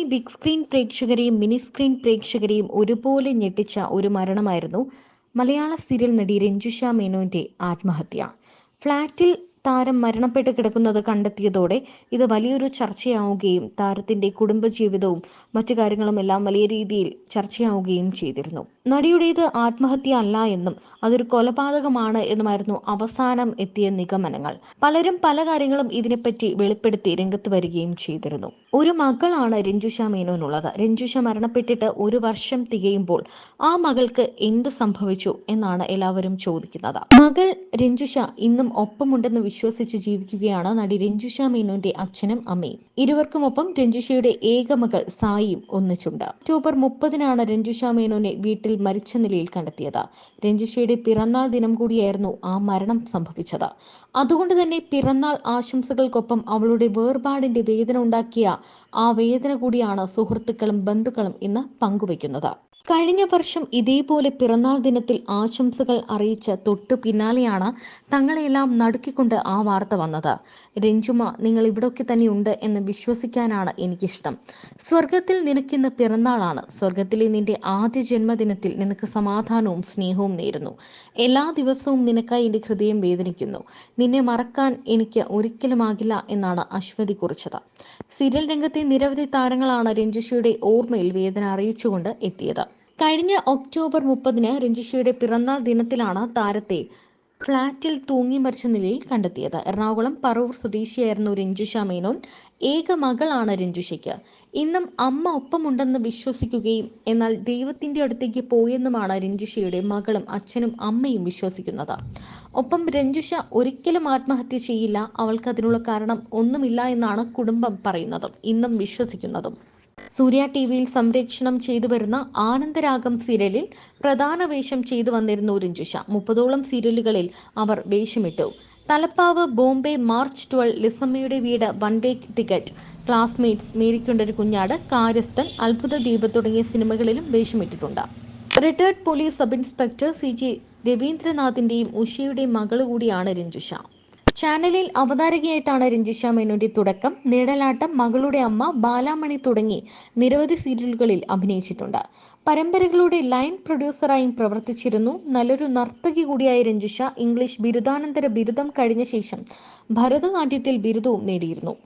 Malayali big screen പ്രേക്ഷകരെയും mini screen പ്രേക്ഷകരെയും ഒരുപോലെ ഞെട്ടിച്ച ഒരു മരണമായിരുന്നു മലയാള സീരിയൽ നടി രഞ്ജുഷ മേനോന്റെ ആത്മഹത്യ. ഫ്ളാറ്റിൽ താരം മരണപ്പെട്ട് കിടക്കുന്നത് കണ്ടെത്തിയതോടെ ഇത് വലിയൊരു ചർച്ചയാവുകയും താരത്തിന്റെ കുടുംബജീവിതവും മറ്റു കാര്യങ്ങളുമെല്ലാം വലിയ രീതിയിൽ ചർച്ചയാവുകയും ചെയ്തിരുന്നു. നടിയുടേത് ആത്മഹത്യ അല്ല എന്നും അതൊരു കൊലപാതകമാണ് എന്നുമായിരുന്നു അവസാനം എത്തിയ നിഗമനങ്ങൾ. പലരും പല കാര്യങ്ങളും ഇതിനെപ്പറ്റി വെളിപ്പെടുത്തി രംഗത്ത് വരികയും ചെയ്തിരുന്നു. ഒരു മകളാണ് രഞ്ജുഷ മേനോനുള്ളത്. രഞ്ജുഷ മരണപ്പെട്ടിട്ട് ഒരു വർഷം തികയുമ്പോൾ ആ മകൾക്ക് എന്ത് സംഭവിച്ചു എന്നാണ് എല്ലാവരും ചോദിക്കുന്നത്. മകൾ രഞ്ജുഷ ഇന്നും ഒപ്പമുണ്ടെന്ന് വിശ്വസിച്ച് ജീവിക്കുകയാണ് നടി രഞ്ജുഷ മേനോന്റെ അച്ഛനും അമ്മയും. ഇരുവർക്കുമൊപ്പം രഞ്ജുഷയുടെ ഏക മകൾ സായിയും ഒന്നിച്ചുണ്ട്. ഒക്ടോബർ മുപ്പതിനാണ് രഞ്ജുഷ മേനോനെ വീട്ടിൽ മരിച്ച നിലയിൽ കണ്ടെത്തിയത്. രഞ്ജുഷയുടെ പിറന്നാൾ ദിനം കൂടിയായിരുന്നു ആ മരണം സംഭവിച്ചത്. അതുകൊണ്ട് തന്നെ പിറന്നാൾ ആശംസകൾക്കൊപ്പം അവളുടെ വേർപാടിന്റെ വേദന ഉണ്ടാക്കിയ ആ വേദന കൂടിയാണ് സുഹൃത്തുക്കളും ബന്ധുക്കളും ഇന്ന് പങ്കുവയ്ക്കുന്നത്. കഴിഞ്ഞ വർഷം ഇതേപോലെ പിറന്നാൾ ദിനത്തിൽ ആശംസകൾ അറിയിച്ച തൊട്ടു പിന്നാലെയാണ് തങ്ങളെല്ലാം നടുക്കിക്കൊണ്ട് ആ വാർത്ത വന്നത്. രഞ്ജുമ നിങ്ങൾ ഇവിടൊക്കെ തന്നെ ഉണ്ട് എന്ന് വിശ്വസിക്കാനാണ് എനിക്കിഷ്ടം. സ്വർഗത്തിൽ നിനക്കിന്ന് പിറന്നാളാണ്. സ്വർഗത്തിലെ നിന്റെ ആദ്യ ജന്മദിനത്തിൽ നിനക്ക് സമാധാനവും സ്നേഹവും നേരുന്നു. എല്ലാ ദിവസവും നിനക്കായി എന്റെ ഹൃദയം വേദനിക്കുന്നു. നിന്നെ മറക്കാൻ എനിക്ക് ഒരിക്കലുമാകില്ല എന്നാണ് അശ്വതി കുറിച്ചത്. സീരിയൽ രംഗത്തെ നിരവധി താരങ്ങളാണ് രഞ്ജുഷയുടെ ഓർമ്മയിൽ വേദന അറിയിച്ചുകൊണ്ട് എത്തിയത്. കഴിഞ്ഞ ഒക്ടോബർ മുപ്പതിന് രഞ്ജിഷയുടെ പിറന്നാൾ ദിനത്തിലാണ് താരത്തെ ഫ്ളാറ്റിൽ തൂങ്ങി മരിച്ച നിലയിൽ കണ്ടെത്തിയത്. എറണാകുളം പറവൂർ സ്വദേശിയായിരുന്നു രഞ്ജുഷ മേനോൻ ഏക മകളാണ് രഞ്ജുഷയ്ക്ക്. ഇന്നും അമ്മ ഒപ്പമുണ്ടെന്ന് വിശ്വസിക്കുകയും എന്നാൽ ദൈവത്തിന്റെ അടുത്തേക്ക് പോയെന്നുമാണ് രഞ്ജുഷയുടെ മകളും അച്ഛനും അമ്മയും വിശ്വസിക്കുന്നത്. ഒപ്പം രഞ്ജുഷ ഒരിക്കലും ആത്മഹത്യ ചെയ്യില്ല. അവൾക്ക് അതിനുള്ള കാരണം ഒന്നുമില്ല എന്നാണ് കുടുംബം പറയുന്നതും ഇന്നും വിശ്വസിക്കുന്നതും. സൂര്യ ടി വിയിൽ സംപ്രേക്ഷണം ചെയ്തു വരുന്ന ആനന്ദരാഗം സീരിയലിൽ പ്രധാന വേഷം ചെയ്തു വന്നിരുന്നു രഞ്ജുഷ മുപ്പതോളം സീരിയലുകളിൽ അവർ വേഷമിട്ടു. തലപ്പാവ് ബോംബെ മാർച്ച് ട്വൽവ് ലിസമ്മയുടെ വീട് വൺ വേ ടിക്കറ്റ് ക്ലാസ്മേറ്റ്സ് മേരിക്കൊണ്ടൊരു കുഞ്ഞാട് കാര്യസ്ഥൻ അത്ഭുത ദ്വീപ് തുടങ്ങിയ സിനിമകളിലും വേഷമിട്ടിട്ടുണ്ട്. Retired police sub inspector C G രവീന്ദ്രനാഥിന്റെയും ഉഷയുടെയും മകൾ കൂടിയാണ് രഞ്ജുഷ ചാനലിൽ അവതാരകയായിട്ടാണ് രഞ്ജിഷ മേനോന്റെ തുടക്കം. നിഴലാട്ടം മകളുടെ അമ്മ ബാലാമണി തുടങ്ങി നിരവധി സീരിയലുകളിൽ അഭിനയിച്ചിട്ടുണ്ട്. പരമ്പരകളുടെ ലൈൻ പ്രൊഡ്യൂസറായും പ്രവർത്തിച്ചിരുന്നു. നല്ലൊരു നർത്തകി കൂടിയായ രഞ്ജിഷ ഇംഗ്ലീഷ് ബിരുദാനന്തര ബിരുദം കഴിഞ്ഞ ശേഷം ഭരതനാട്യത്തിൽ ബിരുദവും നേടിയിരുന്നു.